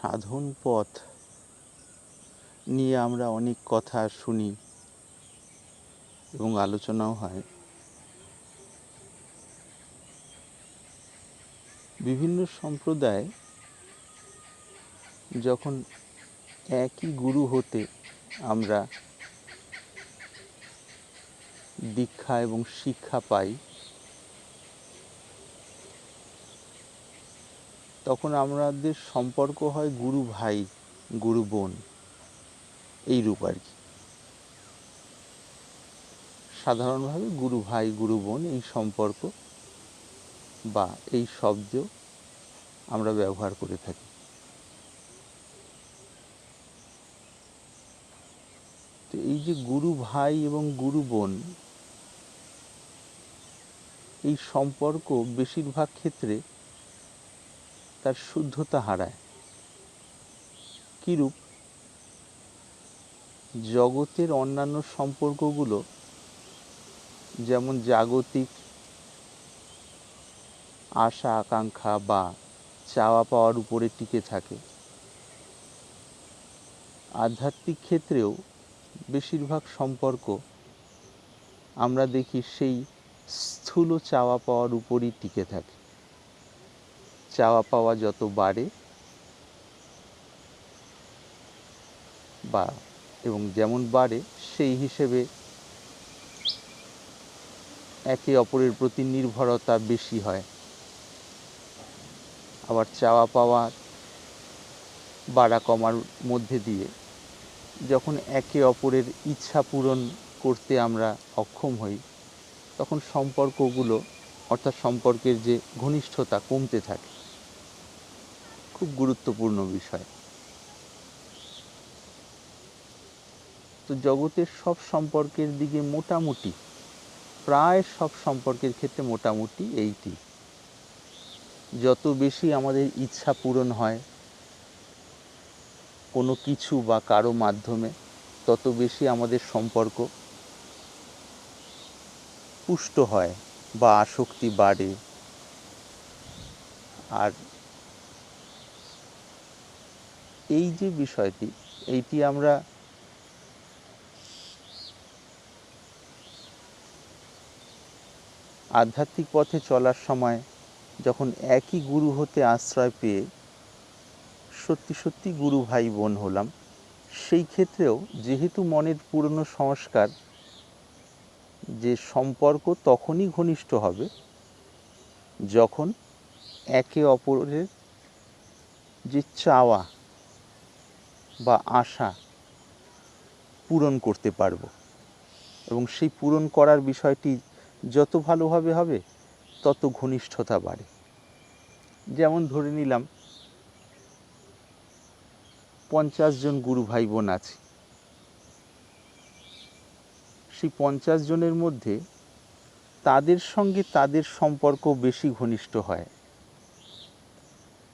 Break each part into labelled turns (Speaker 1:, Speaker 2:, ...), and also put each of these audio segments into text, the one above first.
Speaker 1: সাধন পথ নিয়ে আমরা অনেক কথা শুনি এবং আলোচনাও হয়। বিভিন্ন সম্প্রদায় যখন একই গুরু হতে আমরা দীক্ষা এবং শিক্ষা পাই তখন আমাদের সম্পর্ক হয় গুরু ভাই, গুরু বোন। এই রূপ আর কি। সাধারণভাবে গুরু ভাই, গুরু বোন এই সম্পর্ক বা এই শব্দ আমরা ব্যবহার করে থাকি। তো এই যে গুরু ভাই এবং গুরু বোন, এই সম্পর্ক বেশিরভাগ ক্ষেত্রে তার শুদ্ধতা হারায়। কিরূপ? জগতের অন্যান্য সম্পর্কগুলো, যেমন জাগতিক আশা, আকাঙ্ক্ষা বা চাওয়া পাওয়ার উপরে টিকে থাকে। আধ্যাত্মিক ক্ষেত্রেও বেশিরভাগ সম্পর্ক আমরা দেখি সেই স্থূল চাওয়া পাওয়ার উপরই টিকে থাকে। চাওয়া পাওয়া যত বাড়ে বা এবং যেমন বাড়ে, সেই হিসেবে একে অপরের প্রতি নির্ভরতা বেশি হয়। আবার চাওয়া পাওয়া বাড়া কমার মধ্যে দিয়ে যখন একে অপরের ইচ্ছা পূরণ করতে আমরা অক্ষম হই, তখন সম্পর্কগুলো অর্থাৎ সম্পর্কের যে ঘনিষ্ঠতা কমতে থাকে। খুব গুরুত্বপূর্ণ বিষয়। তো জগতের সব সম্পর্কের দিকে মোটামুটি, প্রায় সব সম্পর্কের ক্ষেত্রে মোটামুটি এইটি। যত বেশি আমাদের ইচ্ছা পূরণ হয় কোনো কিছু বা কারও মাধ্যমে, তত বেশি আমাদের সম্পর্ক পুষ্ট হয় বা আসক্তি বাড়ে। আর এই যে বিষয়টি, এইটি আমরা আধ্যাত্মিক পথে চলার সময় যখন একই গুরু হতে আশ্রয় পেয়ে সত্যি সত্যি গুরু ভাই বোন হলাম, সেই ক্ষেত্রেও যেহেতু মনের পুরনো সংস্কার, যে সম্পর্ক তখনই ঘনিষ্ঠ হবে যখন একে অপরের যে চাওয়া বা আশা পূরণ করতে পারব। এবং সেই পূরণ করার বিষয়টি যত ভালোভাবে হবে, তত ঘনিষ্ঠতা বাড়ে। যেমন ধরে নিলাম, পঞ্চাশ জন গুরু ভাই বোন আছে। সেই পঞ্চাশ জনের মধ্যে তাদের সঙ্গে তাদের সম্পর্ক বেশি ঘনিষ্ঠ হয়।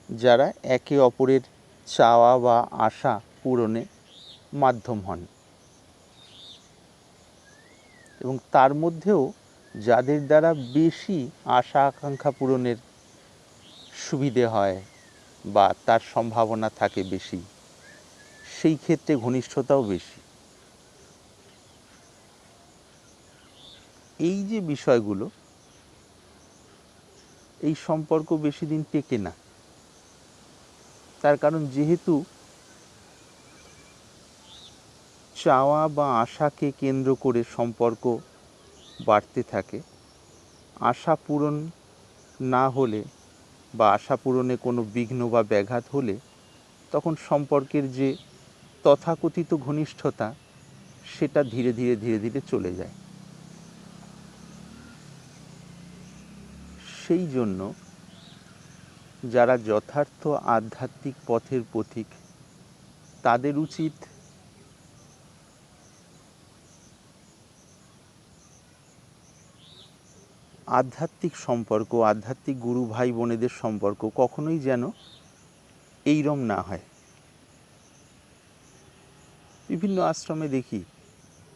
Speaker 1: যারা একে অপরের চাওয়া বা আশা পূরণে মাধ্যম হন। এবং তার মধ্যেও যাদের দ্বারা বেশি আশা আকাঙ্ক্ষা পূরণের সুবিধে হয় বা তার সম্ভাবনা থাকে বেশি, সেই ক্ষেত্রে ঘনিষ্ঠতাও বেশি। এই যে বিষয়গুলো, এই সম্পর্ক বেশি দিন টেকে না। তার কারণ যেহেতু চাওয়া বা আশাকে কেন্দ্র করে সম্পর্ক বাড়তে থাকে। আশা পূরণ না হলে বা আশা পূরণে কোনো বিঘ্ন বা ব্যাঘাত হলে তখন সম্পর্কের যে তথাকথিত ঘনিষ্ঠতা, সেটা ধীরে ধীরে ধীরে ধীরে চলে যায়। সেই জন্য যারা যথার্থ আধ্যাত্মিক পথের পথিক, তাদের উচিত আধ্যাত্মিক সম্পর্ক, আধ্যাত্মিক গুরু ভাই বোনেদের সম্পর্ক কখনোই যেন এইরম না হয়। বিভিন্ন আশ্রমে দেখি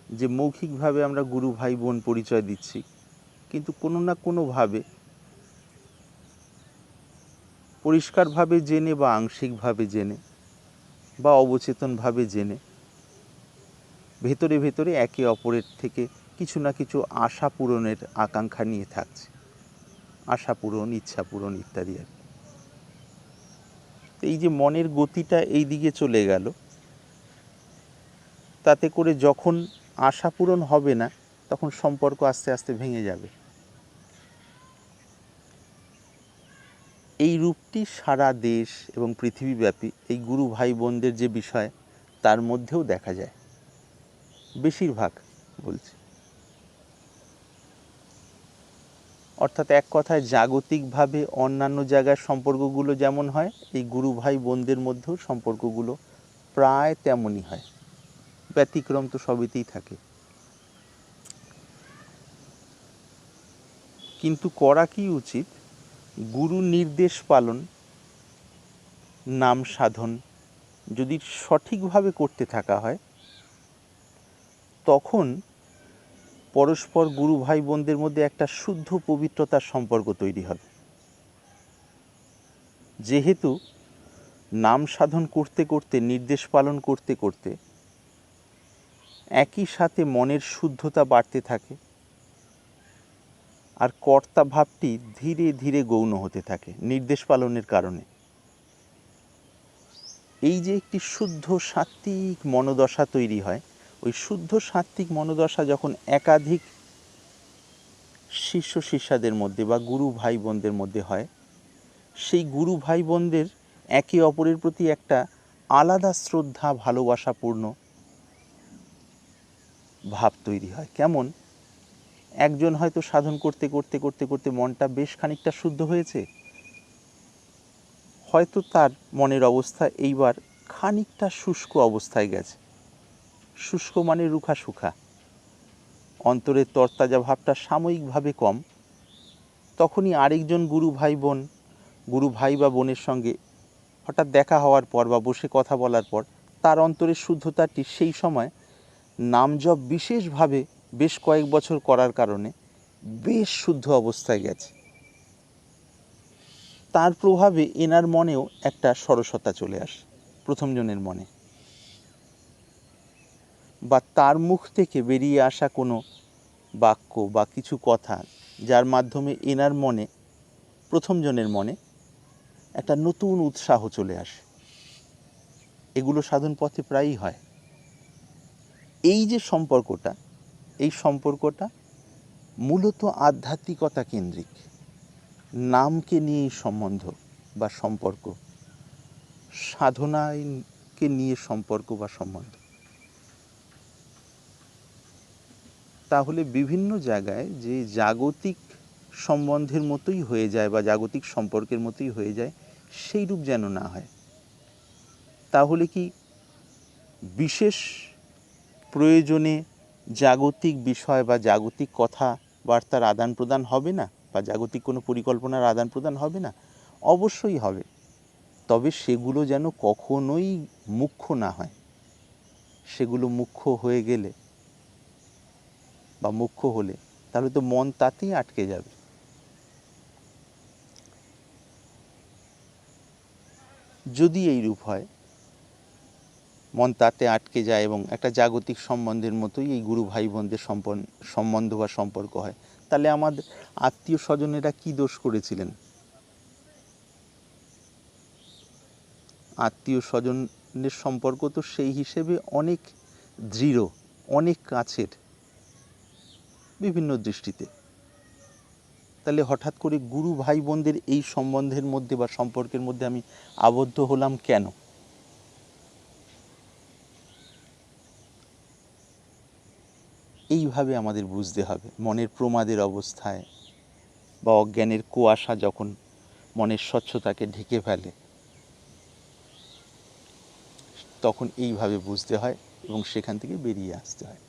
Speaker 1: যে মৌখিকভাবে আমরা গুরু ভাই বোন পরিচয় দিচ্ছি, কিন্তু কোনো না কোনোভাবে পরিষ্কারভাবে জেনে বা আংশিকভাবে জেনে বা অবচেতনভাবে জেনে ভেতরে ভেতরে একে অপরের থেকে কিছু না কিছু আশা পূরণের আকাঙ্ক্ষা নিয়ে থাকছে। আশা পূরণ, ইচ্ছা পূরণ ইত্যাদি আর এই যে মনের গতিটা এই দিকে চলে গেল, তাতে করে যখন আশা পূরণ হবে না, তখন সম্পর্ক আস্তে আস্তে ভেঙে যাবে। এই রূপটি সারা দেশ এবং পৃথিবীব্যাপী, এই গুরু ভাই বোনদের যে বিষয়, তার মধ্যেও দেখা যায়। বেশিরভাগ বলছি। অর্থাৎ এক কথায় জাগতিকভাবে অন্যান্য জায়গার সম্পর্কগুলো যেমন হয়, এই গুরু ভাই বোনদের মধ্যেও সম্পর্কগুলো প্রায় তেমনই হয়। ব্যতিক্রম তো সবেতেই থাকে। কিন্তু করা কি উচিত? গুরু নির্দেশ পালন, নাম সাধন যদি সঠিকভাবে করতে থাকা হয়, তখন পরস্পর গুরু ভাই বোনদের মধ্যে একটা শুদ্ধ পবিত্রতার সম্পর্ক তৈরি হবে। যেহেতু নাম সাধন করতে করতে, নির্দেশ পালন করতে করতে একই সাথে মনের শুদ্ধতা বাড়তে থাকে আর কর্তা ভাবটি ধীরে ধীরে গৌণ হতে থাকে নির্দেশ পালনের কারণে। এই যে একটি শুদ্ধ সাত্ত্বিক মনোদশা তৈরি হয় ওই শুদ্ধ সাত্ত্বিক মনোদশা যখন একাধিক শিষ্য শিষ্যাদের মধ্যে বা গুরু ভাই বোনদের মধ্যে হয়, সেই গুরু ভাই বোনদের একে অপরের প্রতি একটা আলাদা শ্রদ্ধা, ভালোবাসাপূর্ণ ভাব তৈরি হয়। কেমন? একজন হয়তো সাধন করতে করতে করতে করতে মনটা বেশ খানিকটা শুদ্ধ হয়েছে। হয়তো তার মনের অবস্থা এইবার খানিকটা শুষ্ক অবস্থায় গেছে। শুষ্ক মানে রুখা সুখা। অন্তরের তরতাজা ভাবটা সাময়িকভাবে কম। তখনই আরেকজন গুরু ভাই বোন গুরু ভাই বা বোনের সঙ্গে হঠাৎ দেখা হওয়ার পর বা বসে কথা বলার পর তার অন্তরের শুদ্ধতাটি সেই সময় নামজপ বিশেষভাবে বেশ কয়েক বছর করার কারণে বেশ শুদ্ধ অবস্থায় গেছে। তার প্রভাবে এনার মনেও একটা সরসতা চলে আসে, প্রথমজনের মনে। বা তার মুখ থেকে বেরিয়ে আসা কোনো বাক্য বা কিছু কথা যার মাধ্যমে এনার মনে প্রথমজনের মনে, একটা নতুন উৎসাহ চলে আসে। এগুলো সাধন পথে প্রায়ই হয়। এই যে সম্পর্কটা, এই সম্পর্কটা মূলত আধ্যাত্মিকতা কেন্দ্রিক। নামকে নিয়েই সম্বন্ধ বা সম্পর্ক। সাধনাকে নিয়ে সম্পর্ক বা সম্বন্ধ। তাহলে বিভিন্ন জায়গায় যে জাগতিক সম্বন্ধের মতোই হয়ে যায় বা জাগতিক সম্পর্কের মতোই হয়ে যায় সেই রূপ যেন না হয়। তাহলে কি বিশেষ প্রয়োজনে জাগতিক বিষয় বা জাগতিক কথা বার্তার আদান প্রদান হবে না বা জাগতিক কোনো পরিকল্পনার আদান প্রদান হবে না? অবশ্যই হবে। তবে সেগুলো যেন কখনোই মুখ্য না হয়। সেগুলো মুখ্য হয়ে গেলে বা মুখ্য হলে, তাহলে তো মন তাতেই আটকে যাবে। যদি এই রূপ হয়, মন তাতে আটকে যায় এবং একটা জাগতিক সম্বন্ধের মতোই এই গুরু ভাই বোনদের সম্বন্ধ বা সম্পর্ক হয়, তাহলে আমাদের আত্মীয় স্বজনেরা কি দোষ করেছিলেন? আত্মীয় স্বজনের সম্পর্ক তো সেই হিসেবে অনেক দৃঢ়, অনেক কাছের। বিভিন্ন দৃষ্টিতে। তাহলে হঠাৎ করে গুরু ভাই বোনদের এই সম্বন্ধের মধ্যে বা সম্পর্কের মধ্যে আমি আবদ্ধ হলাম কেন? এইভাবে আমাদের বুঝতে হবে। মনের প্রমাদের অবস্থায় বা অজ্ঞানের কুয়াশা যখন মনের স্বচ্ছতাকে ঢেকে ফেলে, তখন এইভাবে বুঝতে হয় এবং সেখান থেকে বেরিয়ে আসতে হয়।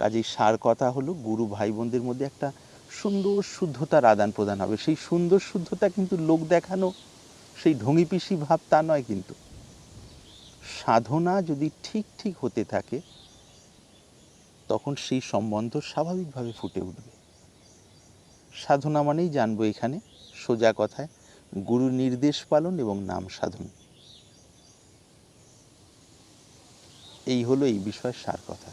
Speaker 1: কাজেই সার কথা হলো, গুরু ভাই বোনদের মধ্যে একটা সুন্দর শুদ্ধতার আদান প্রদান হবে। সেই সুন্দর শুদ্ধতা কিন্তু লোক দেখানো, সেই ঢঙি পিসি ভাব তা নয় কিন্তু। সাধনা যদি ঠিক ঠিক হতে থাকে, তখন সেই সম্বন্ধ স্বাভাবিকভাবে ফুটে উঠবে। সাধনা মানেই জানব এখানে সোজা কথায়, গুরু নির্দেশ পালন এবং নাম সাধন। এই হলো এই বিষয়ের সার কথা।